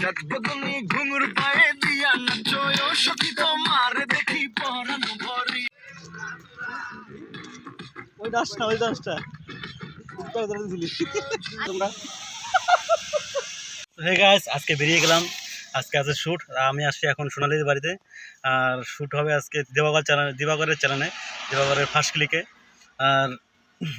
চাঁদ বদনি ঘুঙুর পায়ে দিয়া নাচো সখী তোমার দেখি পরানো ভরি ওই দশটা ওই দশটা। তোমরা? হে গাইস আজকে বেরিয়ে গেলাম। আজকে আছে শ্যুট আমি আসছি এখন সোনালির বাড়িতে। আর শ্যুট হবে আজকে দিবাকর চ্যানেল দিবাকরের চ্যানেলে দিবাকরের ফার্স্ট ক্লিকে আর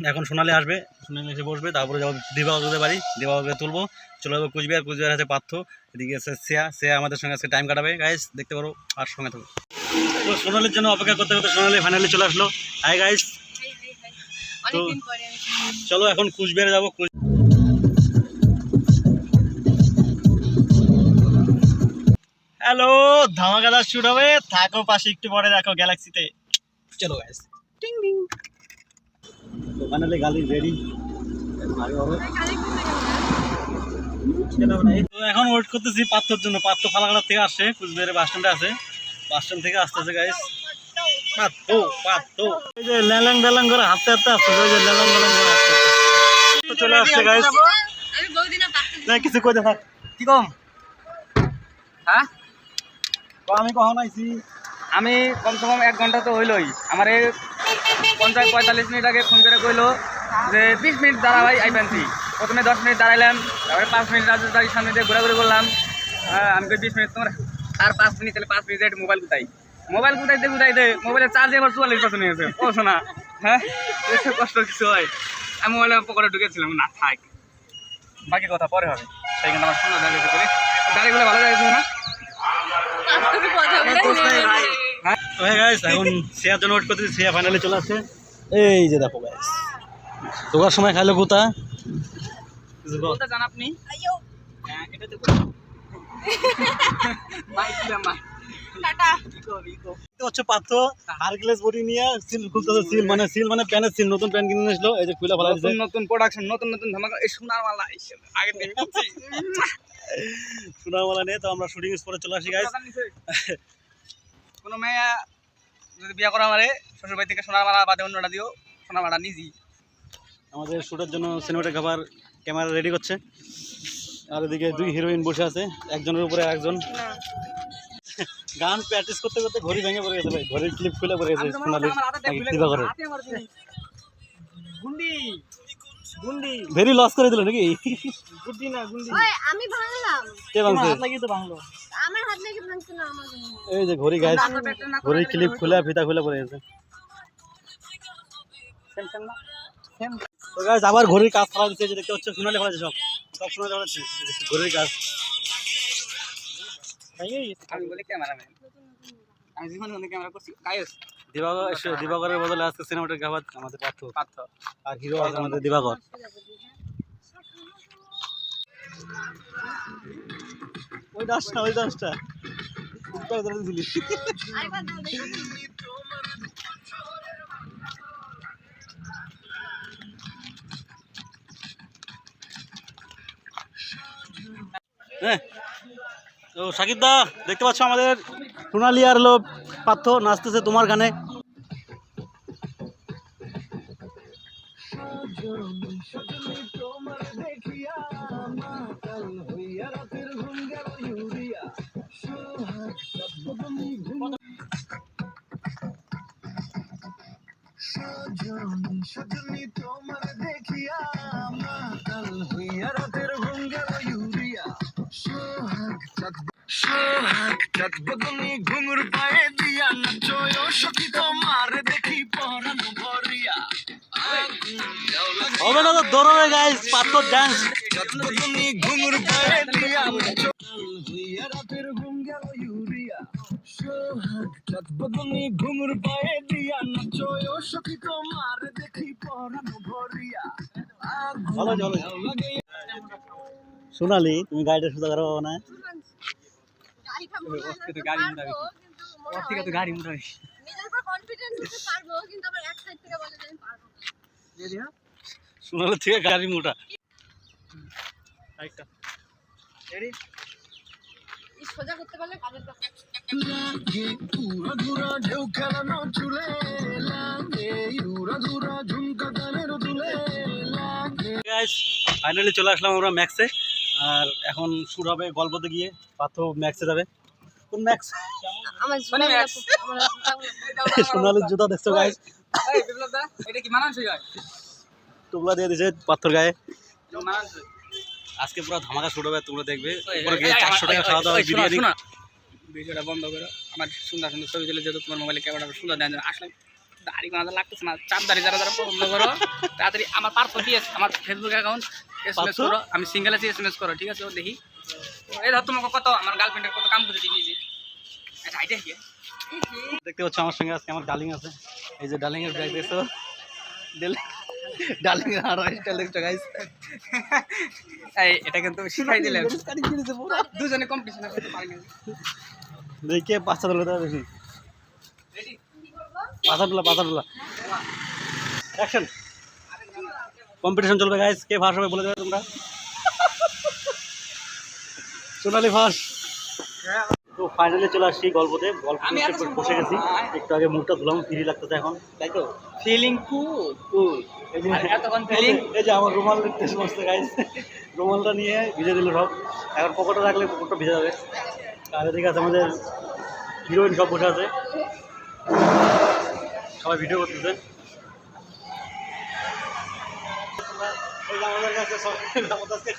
এখন সোনালি আসবে সোনালি এসে বসবে তারপরে যাব দিবাকরের বাড়ি দিবাকরকে তুলবো। চলে যাব কুচবিহার কুচবিহার আছে পার্থ এদিকে আছে শ্রেয়া শ্রেয়া আমাদের সঙ্গে আজকে টাইম কাটাবে। গাইস দেখতে পারো আর সঙ্গে থাকো। তো সোনালির জন্য অপেক্ষা করতে করতে সোনালি ফাইনালি চলে আসলো। হাই গাইস তো। চলো এখন কুচবিহারে যাব কুচ হ্যালো ধামাকাদার শুট হবে। থাকো পাশে একটু পরে দেখো গ্যালাক্সিতে চলো গাইস টিং টিং তো ফাইনালি গালি রেডি এখন ওয়েট করতেছি পাত্রর জন্য। পাত্র ফালাকাটার থেকে আসছে কুচবিহারে বাস স্ট্যান্ডে আছে। বাস স্ট্যান্ড থেকে আসতেছে গাইস পাত্র পাত্র। এই যে ল্যালাং ব্যালাং করে হাঁটতে হাঁটতে আসতেছে ওই যে ল্যালাং ব্যালাং করে হাঁটতে হাঁটতে চলে আসছে। গাইস আমি বহুদিন পাচ্ছি না কিছু কই দেখা কি কম? হ্যাঁ? তো আমি কখন আইছি? আমি কমসে কম এক ঘণ্টা তো হইলই। আমার এই পঞ্চাশ পঁয়তাল্লিশ মিনিট আগে ফোন করে কইলো যে বিশ মিনিট দাঁড়াবাই আই পানছি। প্রথমে দশ মিনিট দাঁড়াইলাম, তারপরে পাঁচ মিনিট রাজধানীর সামনে দিয়ে ঘোরাঘুরি করলাম। হ্যাঁ আমি কই বিশ মিনিট তোমার আর পাঁচ মিনিট, তাহলে পাঁচ মিনিট মোবাইল কোথায় মোবাইল কোথায় দে কোথায় দে মোবাইলের চার্জ এবার চুয়াল্লিশ পার্সেন্ট হয়েছে ও শোনা হ্যাঁ? কষ্ট কিছু হয়। আমি মোবাইলে পকেটে ঢুকেছিলাম, না থাক। বাকি কথা পরে হবে। সেই কিন্তু আমার শোনা, দাঁড়িয়ে দাঁড়িয়েগুলো ভালো লাগছে না তুমি কথা বলে হ্যাঁ তো হ্যাঁ গাইস এখন শেয়ার জন্য ওয়েট করতেছি শেয়ার ফাইনালি চলে আসছে। এই যে দেখো গাইস ঢোকার সময় খাইলো কোথা? আপনি? হ্যাঁ হচ্ছে পাত্র হারকুলেস বডি নিয়ে সিল খুলতেছে সিল মানে সিল মানে প্যানের সিল নতুন প্যান কিনে নিয়েছিল এই যে খুলে ফেলা নতুন নতুন প্রোডাকশন নতুন নতুন ধামাকা এই সোনার মালা আগে নিয়ে তো আমরা শুটিং স্পটে চলে আসি গাইস কোনো মেয়ে যদি বিয়ে করা মারে শ্বশুর বাড়ি থেকে সোনার মালা বাদে অন্যটা দিও সোনার মালা নিজি আমাদের শ্যুটের জন্য সিনেমাটা খাবার ক্যামেরা রেডি করছে। আর এদিকে দুই হিরোইন বসে আছে একজনের উপরে একজন গান প্র্যাকটিস করতে করতে ঘড়ি ভেঙে পড়ে গেছে ভাই ঘড়ির ক্লিপ খুলে পড়ে গেছে সোনালি গুন্ডি। গুন্ডি। ভেরি লস করে দিল নাকি? গুন্ডি না গুন্ডি। ওই আমি ভাঙলাম। কে ভাঙছে? লাগিয়ে তো ভাঙলো। আমার হাত লেগে ভাঙছে না আমার এই যে ঘড়ি গাইস ঘড়ির ক্লিপ খুলে ফিতা খুলে পড়ে গেছে। তো গাইস আবার ঘড়ির কাজ ফেলা যে দেখতে হচ্ছে সোনালি ফেলাছে সব। সব সোনালি ফেলাচ্ছে ঘড়ির কাজ। আমি বলি ক্যামেরাম্যান। আমি জীবনে অনেক ক্যামেরা করছি। গায়েস দিবাকর এসে- দিবাকরের বদলে আজকে আমাদের পার্থ। পাত্র আর হিরো আছে আমাদের দিবাকর ওই দশটা ওই দশটা আরেকবার দাও দেখি হ্যাঁ তো সাকিব দা দেখতে পাচ্ছ আমাদের সোনালি আর হলো পার্থ নাচতেছে তোমার গানে। সজনী সজনী তোমার দেখিয়া চাঁদ বদনি ঘুঙুর পায়ে দিয়া নাচো ও সখী তোমার দেখি পরানো ভরিয়া। হবে না তো দৌড়বে গাইস পার্থ ডান্স চাঁদ বদনি ঘুঙুর পায়ে দিয়া নাচো হইয়া রাতের ঘুম গেল ইউরিয়া। চাঁদ বদনি ঘুঙুর পায়ে দিয়া নাচো ও সখী তোমার দেখি পরানো ভরিয়া। সোনালি তুমি গাড়িটা সুদা করো না গাড়ি থামবো না, ওর থেকে তো গাড়ি মুড়াবি। ওর থেকে তো গাড়ি মুড়াই নিজের উপর কনফিডেন্স আছে পারব কিন্তু আবার এক সাইড থেকে বলে যে আমি পারব না। সোনালি থেকে গাড়ি মোটা রেডি সোজা করতে পারলে কাজের কথা লাগে পুরা ধুরা ঢেউ খেলানো চুলে লাগে উড়া ধুরা ঝুমকা গানের দুলে লাগে। গাইস ফাইনালি চলে আসলাম আমরা ম্যাক্সে আর এখন শুরু হবে গল্পতে গিয়ে পার্থ ম্যাক্সে যাবে। কোন ম্যাক্স? আমার মানে ম্যাক্স। আমার সোনালির জুতা দেখছ গাইস এই বিপ্লব দা এটা কি মানানসই হয়? টুকলা দিয়ে দিছে পাথর গায়ে। মানানসই। আজকে পুরো ধামাকা শুরু হবে তোমরা দেখবে। উপরে গিয়ে চারশো টাকা খাওয়া দাওয়া বিরিয়ানি ভিডিওটা বন্ধ করো। আমার সুন্দর সুন্দর ছবি তুলে যেহেতু তোমার মোবাইলে ক্যামেরা সুন্দর দেন আসলে দাড়ি মাঝে লাগতেছে না চাপ দাড়ি যারা যারা বন্ধ করো তাড়াতাড়ি আমার পার্থ দিয়ে আমার Facebook account S M S করো আমি সিঙ্গেল আছি এস এম এস করো ঠিক আছে ও দেখি। এই ধর তোমাকে কত আমার গার্লফ্রেন্ডের কত কাম করে দিয়েছি আচ্ছা এটা কি? দেখতে পাচ্ছ আমার সঙ্গে আজকে আমার ডার্লিং আছে। এই যে ডার্লিং এর ব্যাগ দেখছ? ডার্লিং এর আর স্টাইল দেখছ গাইস এই এটা কিন্তু শিখাই দিলেন দুজনে কম্পিটিশন করতে পারি না দেখে পাঁচটা দেওয়া বেশি রেডি তোলা পাঁচা অ্যাকশন কম্পিটিশন চলবে গাইস কে ফার্স্ট হবে বলে দেবে তোমরা? সোনালি ফার্স্ট তো ফাইনালি চলে আসছি গল্পতে। গল্প বসে গেছি। একটু আগে মুখটা ধুলাম ফ্রি লাগতেছে এখন। তাই তো? Feeling cool Cool. এই যে আমার রুমাল দেখতে সমস্ত গাইস রুমালটা নিয়ে ভিজে দিল সব। এখন পকেটে রাখলে পকেটটা ভিজে যাবে। আর এদিকে আছে আমাদের হিরোইন সব বসে আছে। সবাই ভিডিও করতেছে এই আমাদের কাছে সব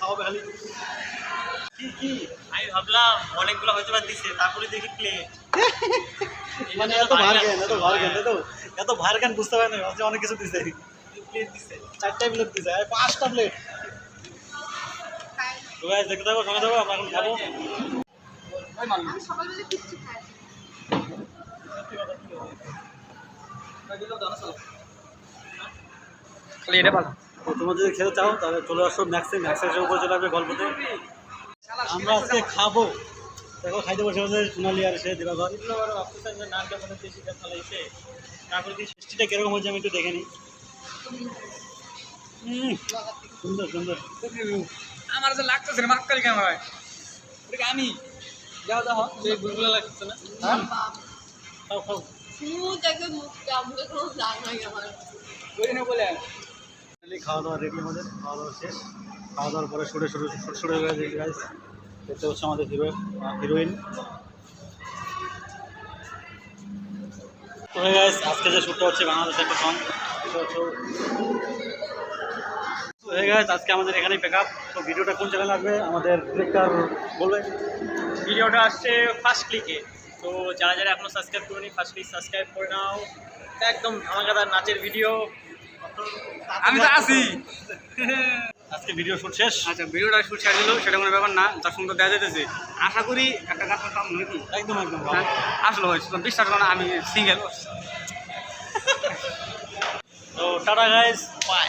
খাওয়াবে খালি কি কি? আমি ভাবলাম অনেকগুলো হয়তো বা দিছে তারপরে দেখি প্লেট মানে এত ভার জ্ঞান এত ভার ভার বুঝতে পারে না অনেক কিছু দিছে। প্লেট দিছে। চারটা প্লেট দিছে আর পাঁচটা প্লেট তো গাইস দেখতে থাকো সঙ্গে থাকো আমরা এখন খাব। ওই মাল আমি সকালবেলা কিচ্ছু খাই খালি এটা ভালো। তোমরা যদি খেতে চাও তাহলে চলে আসো ম্যাক্সে। ম্যাক্সের উপরে চলে আসবে গল্পতে। আমরা আজকে খাব। দেখো খাইতে বসে বসে সোনালি আর সে যে কাজ চালাইছে তারপরে কি মিষ্টিটা কীরকম হয়েছে আমি একটু দেখে নিই। সুন্দর সুন্দর। আমার যে লাগতেছে না মাক্কাল হয় আমি। যাও যাও সেই গুলগুলো লাগতেছে না। হ্যাঁ। খাও খাও। স্মুথ একদম মুখটা মুখে কোনো দাগ নাই আমার। ওই না বলে। খাওয়া দাওয়া রেডি আমাদের খাওয়া দাওয়া শেষ। খাওয়া দাওয়ার পরে সরে সরে সরে সরে হয়ে গেছে গাইস দেখতে হচ্ছে আমাদের হিরো হিরোইন তো গাইস আজকে যে শ্যুটটা হচ্ছে বাংলাদেশের একটা সং তো গাইস আজকে আমাদের এখানেই পেক আপ তো ভিডিওটা কোন চ্যানেলে আসবে আমাদের ডিরেক্টর বলবে। ভিডিওটা আসছে ফার্স্ট ক্লিকে তো যারা যারা এখনও সাবস্ক্রাইব করেনি ফার্স্ট ক্লিক সাবস্ক্রাইব করে নাও। একদম ধামাকাদার নাচের ভিডিও আমি তো আছি। আজকে ভিডিও শুট শেষ। আচ্ছা ভিডিওটা শুট ছেড়ে দিল সেটা কোনো ব্যাপার না যা সুন্দর দেওয়া যেতেছে আশা করি একটা গাছ পাম নাকি? একদম একদম হ্যাঁ, আসলো হয়েছে বিশ্বাস করো না আমি সিঙ্গেল তো টাটা গাইজ বাই